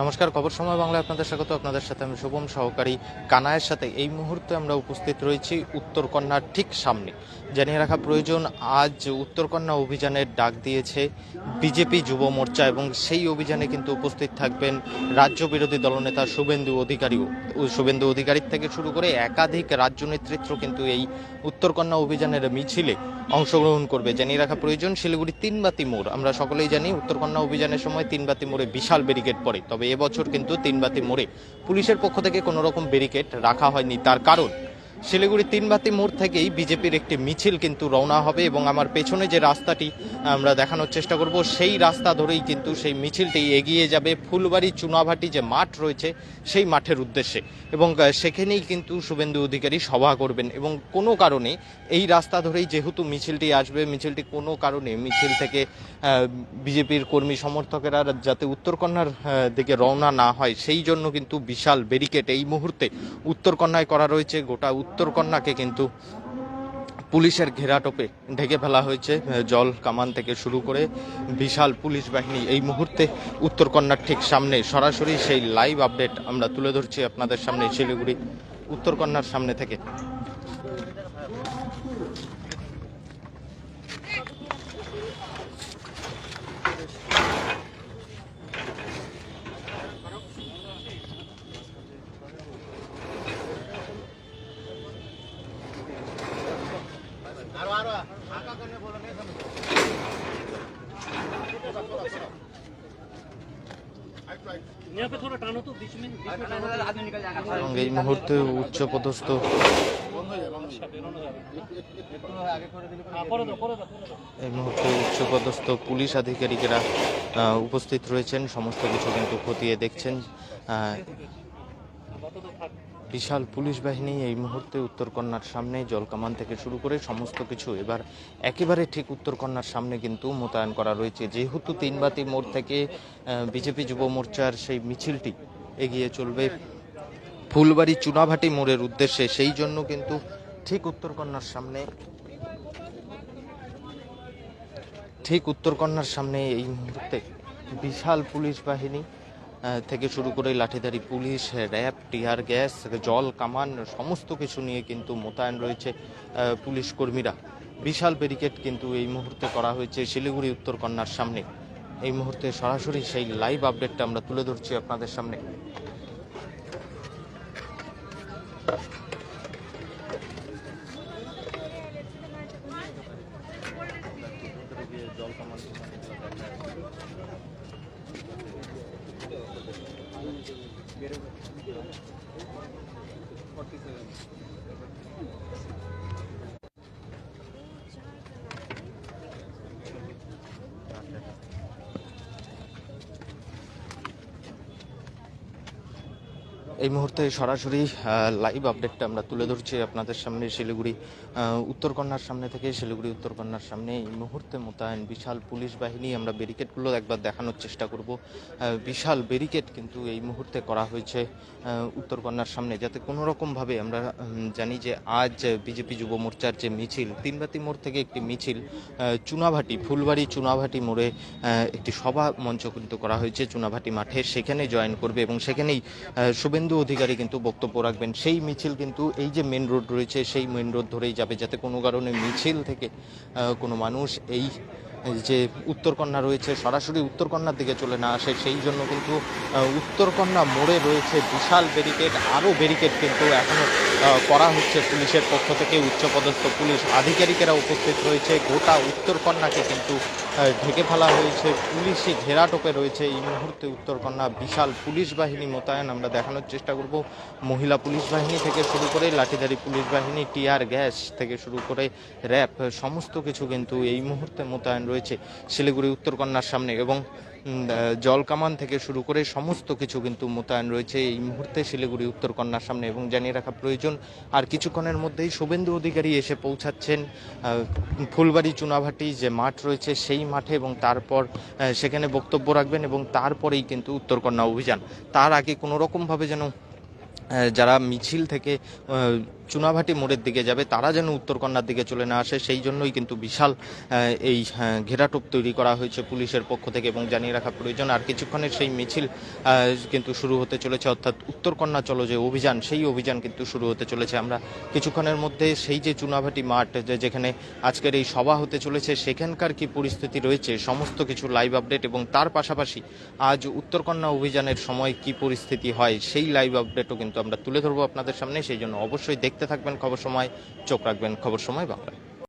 নমস্কার, খবর সময় বাংলায় আপনাদের স্বাগত। আপনাদের সাথে আমি শুভম, সহকারী কানায়ের সাথে এই মুহূর্তে আমরা উপস্থিত রয়েছি উত্তরকন্যার ঠিক সামনে। জানিয়ে রাখা প্রয়োজন, আজ উত্তরকন্যা অভিযানের ডাক দিয়েছে বিজেপি যুব মোর্চা এবং সেই অভিযানে কিন্তু উপস্থিত থাকবেন রাজ্য বিরোধী দলনেতা শুভেন্দু অধিকারীও শুভেন্দু অধিকারীর থেকে শুরু করে একাধিক রাজ্য নেতৃত্ব কিন্তু এই উত্তরকন্যা অভিযানের মিছিলে অংশগ্রহণ করবে। জানিয়ে রাখা প্রয়োজন, শিলিগুড়ি তিনবাতি মোড়। আমরা সকলেই জানি, উত্তরকন্যা অভিযানের সময় তিনবাতি মোড়ে বিশাল ব্যারিকেড পড়ে। তবে এবছর কিন্তু তিনবাতি মোড়ে। পুলিশের পক্ষ থেকে কোনো রকম ব্যারিকেড রাখা হয়নি তার কারণ শিলিগুড়ি তিনবাতি মোড় থেকেই বিজেপির একটি মিছিল কিন্তু রওনা হবে এবং আমার পেছনে যে রাস্তাটি আমরা দেখানোর চেষ্টা করব, সেই রাস্তা ধরেই কিন্তু সেই মিছিলটি এগিয়ে যাবে। ফুলবাড়ি চুনাভাটি যে মাঠ রয়েছে, সেই মাঠের উদ্দেশ্যে। এবং সেখানেই কিন্তু শুভেন্দু অধিকারী সভা করবেন এবং কোনো কারণে এই রাস্তা ধরেই যেহেতু মিছিলটি আসবে, মিছিলটি কোনো কারণে মিছিল থেকে বিজেপির কর্মী সমর্থকেরা যাতে উত্তরকন্যার দিকে রওনা না হয়, সেই জন্য কিন্তু বিশাল ব্যারিকেড এই মুহূর্তে উত্তরকন্যায় করা রয়েছে। গোটা উত্তরকন্যাকে কিন্তু পুলিশের ঘেরাটোপে ঢেকে ফেলা হয়েছে। জল কামান থেকে শুরু করে বিশাল পুলিশ বাহিনী এই মুহূর্তে উত্তরকন্যার ঠিক সামনে। সরাসরি সেই লাইভ আপডেট আমরা তুলে ধরছি আপনাদের সামনে শিলিগুড়ি উত্তরকন্যার সামনে থেকে। এই মুহূর্তে উচ্চপদস্থ এই মুহূর্তে উচ্চপদস্থ পুলিশ আধিকারিকেরা উপস্থিত রয়েছেন। সমস্ত কিছু কিন্তু খতিয়ে দেখছেন। বিশাল পুলিশ বাহিনী এই মুহূর্তে উত্তরকন্যার সামনে জলকামান থেকে শুরু করে সমস্ত কিছু। এবার একেবারে ঠিক উত্তরকন্যার সামনে কিন্তু মোতায়েন করা রয়েছে। যেহেতু তিনবাতি মোড় থেকে বিজেপি যুব মোর্চার সেই মিছিলটি এগিয়ে চলবে ফুলবাড়ি চুনাভাটি মোড়ের উদ্দেশ্যে, সেই জন্য কিন্তু ঠিক উত্তরকন্যার সামনে ঠিক উত্তরকন্যার সামনে এই মুহূর্তে বিশাল পুলিশ বাহিনী থেকে শুরু করে লাঠিধারী, পুলিশ, র্যাব, টিয়ার গ্যাস, জল, কামান, সমস্ত কিছু নিয়ে কিন্তু মোতায়েন রয়েছে পুলিশ কর্মীরা। বিশাল ব্যারিকেড কিন্তু এই মুহূর্তে করা হয়েছে শিলিগুড়ি উত্তরকন্যার সামনে। এই মুহূর্তে সরাসরি সেই লাইভ আপডেটটা আমরা তুলে ধরছি আপনাদের সামনে। Forty-seven. এই মুহূর্তে সরাসরি লাইভ আপডেটটা আমরা তুলে ধরছি আপনাদের সামনে শিলিগুড়ি উত্তরকন্যার সামনে থেকে। শিলিগুড়ি উত্তরকন্যার সামনে এই মুহূর্তে মোতায়েন বিশাল পুলিশ বাহিনী। আমরা ব্যারিকেডগুলো একবার দেখানোর চেষ্টা করব। বিশাল ব্যারিকেড কিন্তু এই মুহূর্তে করা হয়েছে উত্তরকন্যার সামনে। যাতে কোনো রকমভাবে আমরা জানি যে আজ বিজেপি যুব মোর্চার যে মিছিল তিনবাতি মোড় থেকে একটি মিছিল চুনাভাটি ফুলবাড়ি চুনাভাটি মোড়ে একটি সভা মঞ্চ কিন্তু করা হয়েছে। চুনাভাটি মাঠে সেখানে জয়েন করবে এবং সেখানেই আহ, শুভেন্দু অধিকারী কিন্তু বক্তব্য রাখবেন। সেই মিছিল কিন্তু এই যে মেন রোড রয়েছে, সেই মেন রোড ধরেই যাবে, যাতে কোনো কারণে মিছিল থেকে কোনো মানুষ এই যে উত্তরকন্যা রয়েছে, সরাসরি উত্তরকন্যার দিকে চলে না আসে, সেই জন্য কিন্তু উত্তরকন্যা মোড়ে রয়েছে বিশাল ব্যারিকেড, আরও ব্যারিকেড কিন্তু এখনও করা হচ্ছে পুলিশের পক্ষ থেকে। উচ্চপদস্থ পুলিশ আধিকারিকেরা উপস্থিত রয়েছে। গোটা উত্তরকন্যাকে কিন্তু ঢেকে ফেলা হয়েছে। পুলিশি ঘেরাটোপে রয়েছে এই মুহূর্তে উত্তরকন্যা। বিশাল পুলিশ বাহিনী মোতায়েন, আমরা দেখানোর চেষ্টা করব। মহিলা পুলিশ বাহিনী থেকে শুরু করে লাঠিধারী পুলিশ বাহিনী, টিয়ার গ্যাস থেকে শুরু করে র্যাব, সমস্ত কিছু কিন্তু এই মুহূর্তে মোতায়েন রয়েছে শিলিগুড়ি, উত্তরকন্যার সামনে এবং জলকামান থেকে শুরু করে সমস্ত কিছু কিন্তু মোতায়েন রয়েছে এই মুহূর্তে শিলিগুড়ি, উত্তরকন্যার সামনে এবং জানিয়ে রাখা প্রয়োজন, আর কিছুক্ষণের মধ্যেই শুভেন্দু অধিকারী এসে পৌঁছাচ্ছেন ফুলবাড়ি চুনাভাটি যে মাঠ রয়েছে সেই মাঠে এবং তারপর সেখানে বক্তব্য রাখবেন এবং তারপরেই কিন্তু উত্তরকন্যা অভিযান। তার আগে কোনো রকমভাবে যেন যারা মিছিল থেকে চুনাভাটি মোড়ের দিকে যাবে। তারা যেন উত্তরকন্যার দিকে চলে না আসে, সেই জন্যই কিন্তু বিশাল এই ঘেরাটোপ তৈরি করা হয়েছে পুলিশের পক্ষ থেকে এবং জানিয়ে রাখা প্রয়োজন। আর কিছুক্ষণের সেই মিছিল কিন্তু শুরু হতে চলেছে, অর্থাৎ উত্তরকন্যা চলো যে অভিযান, সেই অভিযান কিন্তু শুরু হতে চলেছে। আমরা কিছুক্ষণের মধ্যে সেই যে চুনাভাটি মাঠ যেখানে আজকের এই সভা হতে চলেছে, সেখানকার কি পরিস্থিতি রয়েছে, সমস্ত কিছু লাইভ আপডেট এবং তার পাশাপাশি আজ উত্তরকন্যা অভিযানের সময় কি পরিস্থিতি হয়, সেই লাইভ আপডেটও কিন্তু আমরা তুলে ধরবো আপনাদের সামনে। সেই জন্য অবশ্যই দেখতে থাকবেন খবর সময় চোখ রাখবেন খবর সময় বাংলায়।